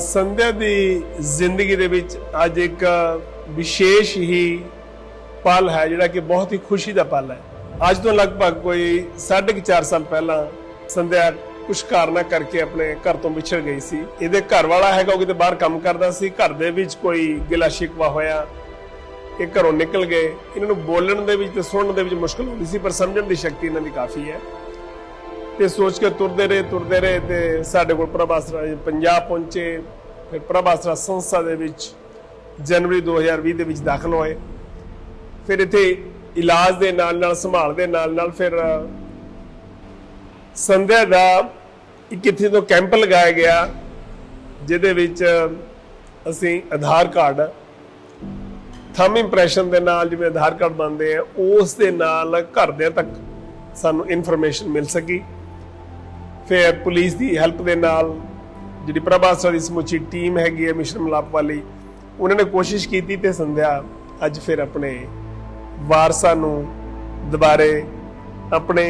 ਸੰਧਿਆ ਦੀ ਜ਼ਿੰਦਗੀ ਦੇ ਵਿੱਚ ਅੱਜ ਇੱਕ ਵਿਸ਼ੇਸ਼ ਹੀ ਪਲ ਹੈ, ਜਿਹੜਾ ਕਿ ਬਹੁਤ ਹੀ ਖੁਸ਼ੀ ਦਾ ਪਲ ਹੈ। ਅੱਜ ਤੋਂ ਲਗਭਗ ਕੋਈ 4.5 ਸਾਲ ਪਹਿਲਾਂ ਸੰਧਿਆ ਕੁਝ ਕਾਰਨਾਂ ਕਰਕੇ ਆਪਣੇ ਘਰ ਤੋਂ ਵਿਛੜ ਗਈ ਸੀ। ਇਹਦੇ ਘਰ ਵਾਲਾ ਹੈਗਾ, ਉਹ ਕਿਤੇ ਬਾਹਰ ਕੰਮ ਕਰਦਾ ਸੀ। ਘਰ ਦੇ ਵਿੱਚ ਕੋਈ ਗਿਲਾ ਸ਼ਿਕਵਾ ਹੋਇਆ, ਇਹ ਘਰੋਂ ਨਿਕਲ ਗਏ। ਇਹਨਾਂ ਨੂੰ ਬੋਲਣ ਦੇ ਵਿੱਚ ਤੇ ਸੁਣਨ ਦੇ ਵਿੱਚ ਮੁਸ਼ਕਲ ਹੁੰਦੀ ਸੀ, ਪਰ ਸਮਝਣ ਦੀ ਸ਼ਕਤੀ ਇਹਨਾਂ ਦੀ ਕਾਫੀ ਹੈ। ਤੇ ਸੋਚ ਕੇ ਤੁਰਦੇ ਰਹੇ ਤੁਰਦੇ ਰਹੇ ਤੇ ਸਾਡੇ ਕੋਲ ਪ੍ਰਭਾਸਰਾ ਪੰਜਾਬ ਪਹੁੰਚੇ। ਫਿਰ ਪ੍ਰਭਾਸਰਾ ਸੰਸਥਾ ਦੇ ਵਿੱਚ ਜਨਵਰੀ 2020 ਦੇ ਵਿੱਚ ਦਾਖਲ ਹੋਏ। ਫਿਰ ਇੱਥੇ ਇਲਾਜ ਦੇ ਨਾਲ ਨਾਲ, ਸੰਭਾਲ ਦੇ ਨਾਲ ਨਾਲ ਫਿਰ, ਸੰਧਿਆ ਦਾ ਇੱਕ ਇੱਥੇ ਤੋਂ ਕੈਂਪ ਲਗਾਇਆ ਗਿਆ, ਜਿਹਦੇ ਵਿੱਚ ਅਸੀਂ ਆਧਾਰ ਕਾਰਡ, ਥੰਮ ਇੰਪ੍ਰੈਸ਼ਨ ਦੇ ਨਾਲ ਜਿਵੇਂ ਆਧਾਰ ਕਾਰਡ ਬਣਦੇ ਆ, ਉਸ ਦੇ ਨਾਲ ਘਰਦਿਆਂ ਤੱਕ ਸਾਨੂੰ ਇਨਫੋਰਮੇਸ਼ਨ ਮਿਲ ਸਕੀ। ਫਿਰ ਪੁਲਿਸ ਦੀ ਹੈਲਪ ਦੇ ਨਾਲ ਜਿਹੜੀ ਪ੍ਰਭਾਸਰਾ ਦੀ ਸਮੁੱਚੀ ਟੀਮ ਹੈਗੀ ਹੈ ਮਿਸ਼ਨ ਮਲਾਪ ਵਾਲੀ, ਉਹਨਾਂ ਨੇ ਕੋਸ਼ਿਸ਼ ਕੀਤੀ ਤੇ ਸੰਧਿਆ ਅੱਜ ਫਿਰ ਆਪਣੇ ਵਾਰਸਾਂ ਨੂੰ ਦੁਬਾਰੇ, ਆਪਣੇ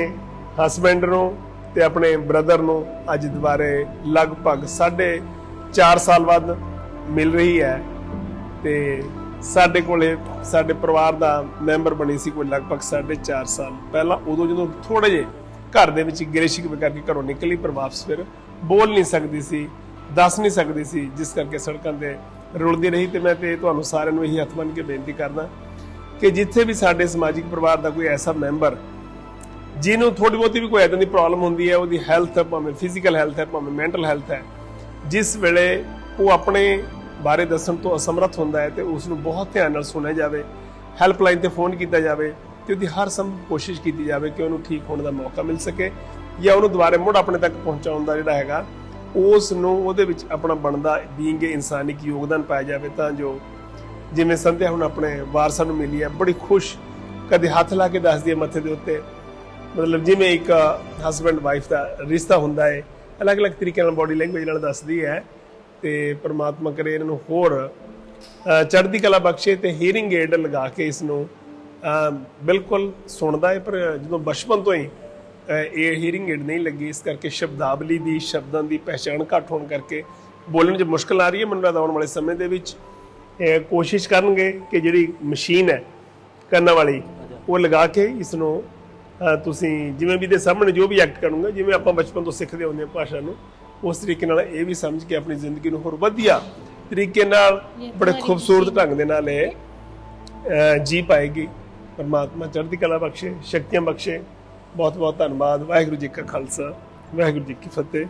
ਹਸਬੰਡ ਨੂੰ ਤੇ ਆਪਣੇ ਬ੍ਰਦਰ ਨੂੰ ਅੱਜ ਦੁਬਾਰੇ ਲਗਭਗ 4.5 ਸਾਲ ਬਾਅਦ ਮਿਲ ਰਹੀ ਹੈ ਤੇ ਸਾਡੇ ਕੋਲੇ, ਸਾਡੇ ਪਰਿਵਾਰ ਦਾ ਮੈਂਬਰ ਬਣੀ ਸੀ ਕੋਈ ਲਗਭਗ 4.5 ਸਾਲ ਪਹਿਲਾਂ, ਉਦੋਂ ਜਦੋਂ ਥੋੜੇ ਜਿਹੇ ਘਰ ਦੇ ਵਿੱਚ ਗਿਲੇ ਸ਼ਿਕਵੇ ਕਰਕੇ ਘਰੋਂ ਨਿਕਲੀ, ਪਰ ਵਾਪਸ ਫਿਰ ਬੋਲ ਨਹੀਂ ਸਕਦੀ ਸੀ, ਦੱਸ ਨਹੀਂ ਸਕਦੀ ਸੀ, ਜਿਸ ਕਰਕੇ ਸੜਕਾਂ ਤੇ ਰੁਲਦੀ ਰਹੀ। ਤੇ ਮੈਂ ਤੇ ਤੁਹਾਨੂੰ ਸਾਰਿਆਂ ਨੂੰ ਇਹੀ ਹੱਥ ਬੰਨ੍ਹ ਕੇ ਬੇਨਤੀ ਕਰਦਾ ਕਿ ਜਿੱਥੇ ਵੀ ਸਾਡੇ ਸਮਾਜਿਕ ਪਰਿਵਾਰ ਦਾ ਕੋਈ ਐਸਾ ਮੈਂਬਰ ਜਿਹਨੂੰ ਥੋੜੀ ਬਹੁਤੀ ਵੀ ਕੋਈ ਐਦਾਂ ਦੀ ਪ੍ਰੋਬਲਮ ਹੁੰਦੀ ਹੈ, ਉਹਦੀ ਹੈਲਥ ਭਾਵੇਂ ਫਿਜ਼ੀਕਲ ਹੈਲਥ ਹੈ, ਭਾਵੇਂ ਮੈਂਟਲ ਹੈਲਥ ਹੈ, ਜਿਸ ਵੇਲੇ ਉਹ ਆਪਣੇ ਬਾਰੇ ਦੱਸਣ ਤੋਂ ਅਸਮਰੱਥ ਹੁੰਦਾ ਹੈ ਤੇ ਉਸ ਨੂੰ ਬਹੁਤ ਧਿਆਨ ਨਾਲ ਸੁਣਿਆ ਜਾਵੇ ਹੈਲਪਲਾਈਨ ਤੇ ਫੋਨ ਕੀਤਾ ਜਾਵੇ ਤੇ ਉਹਦੀ ਹਰ ਸੰਭਵ ਕੋਸ਼ਿਸ਼ ਕੀਤੀ ਜਾਵੇ ਕਿ ਉਹਨੂੰ ਠੀਕ ਹੋਣ ਦਾ ਮੌਕਾ ਮਿਲ ਸਕੇ ਜਾਂ ਉਹਨੂੰ ਦੁਬਾਰੇ ਮੁੜ ਆਪਣੇ ਤੱਕ ਪਹੁੰਚਾਉਣ ਦਾ ਜਿਹੜਾ ਹੈਗਾ ਉਸ ਨੂੰ ਉਹਦੇ ਵਿੱਚ ਆਪਣਾ ਬਣਦਾ ਬੀਇੰਗ ਇਨਸਾਨੀ ਯੋਗਦਾਨ ਪਾਇਆ ਜਾਵੇ ਤਾਂ ਜੋ ਜਿਵੇਂ ਸੰਧਿਆ ਹੁਣ ਆਪਣੇ ਵਾਰਸਾਂ ਨੂੰ ਮਿਲੀ ਹੈ, ਬੜੀ ਖੁਸ਼ ਕਦੇ ਹੱਥ ਲਾ ਕੇ ਦੱਸਦੀ ਹੈ ਮੱਥੇ ਦੇ ਉੱਤੇ। ਮਤਲਬ ਜਿਵੇਂ ਇੱਕ ਹਸਬੰਡ ਵਾਈਫ ਦਾ ਰਿਸ਼ਤਾ ਹੁੰਦਾ ਹੈ, ਅਲੱਗ-ਅਲੱਗ ਤਰੀਕੇ ਨਾਲ ਬਾਡੀ ਲੈਂਗੁਏਜ ਨਾਲ ਦੱਸਦੀ ਹੈ ਤੇ ਪਰਮਾਤਮਾ ਕਰੇ ਇਹਨਾਂ ਨੂੰ ਹੋਰ ਚੜ੍ਹਦੀ ਕਲਾ ਬਖਸ਼ੇ ਤੇ ਹੀਰਿੰਗ ਏਡ ਲਗਾ ਕੇ ਇਸ ਨੂੰ ਬਿਲਕੁਲ ਸੁਣਦਾ ਹੈ ਪਰ ਜਦੋਂ ਬਚਪਨ ਤੋਂ ਹੀ ਇਹ ਹੀਅਰਿੰਗ ਏਡ ਨਹੀਂ ਲੱਗੀ ਇਸ ਕਰਕੇ ਸ਼ਬਦਾਵਲੀ ਦੀ ਸ਼ਬਦਾਂ ਦੀ ਪਹਿਚਾਣ ਘੱਟ ਹੋਣ ਕਰਕੇ ਬੋਲਣ 'ਚ ਮੁਸ਼ਕਲ ਆ ਰਹੀ ਹੈ ਮੈਨੂੰ ਲੱਗਦਾ ਆਉਣ ਵਾਲੇ ਸਮੇਂ ਦੇ ਵਿੱਚ। ਇਹ ਕੋਸ਼ਿਸ਼ ਕਰਨਗੇ ਕਿ ਜਿਹੜੀ ਮਸ਼ੀਨ ਹੈ ਕੰਨਾਂ ਵਾਲੀ ਉਹ ਲਗਾ ਕੇ ਇਸ ਨੂੰ ਤੁਸੀਂ ਜਿਵੇਂ ਵੀ ਦੇ ਸਾਹਮਣੇ ਜੋ ਵੀ ਐਕਟ ਕਰੂੰਗਾ ਜਿਵੇਂ ਆਪਾਂ ਬਚਪਨ ਤੋਂ ਸਿੱਖਦੇ ਹੁੰਦੇ ਹਾਂ ਭਾਸ਼ਾ ਨੂੰ ਉਸ ਤਰੀਕੇ ਨਾਲ ਇਹ ਵੀ ਸਮਝ ਕੇ ਆਪਣੀ ਜ਼ਿੰਦਗੀ ਨੂੰ ਹੋਰ ਵਧੀਆ ਤਰੀਕੇ ਨਾਲ ਬੜੇ ਖੂਬਸੂਰਤ ਢੰਗ ਦੇ ਨਾਲ ਇਹ ਜੀ ਪਾਏਗੀ। ਪਰਮਾਤਮਾ ਚੜ੍ਹਦੀ ਕਲਾ ਬਖਸ਼ੇ, ਸ਼ਕਤੀਆਂ ਬਖਸ਼ੇ। ਬਹੁਤ ਬਹੁਤ ਧੰਨਵਾਦ, ਵਾਹਿਗੁਰੂ ਜੀ ਕਾ ਖਾਲਸਾ, ਵਾਹਿਗੁਰੂ ਜੀ ਕੀ ਫਤਿਹ।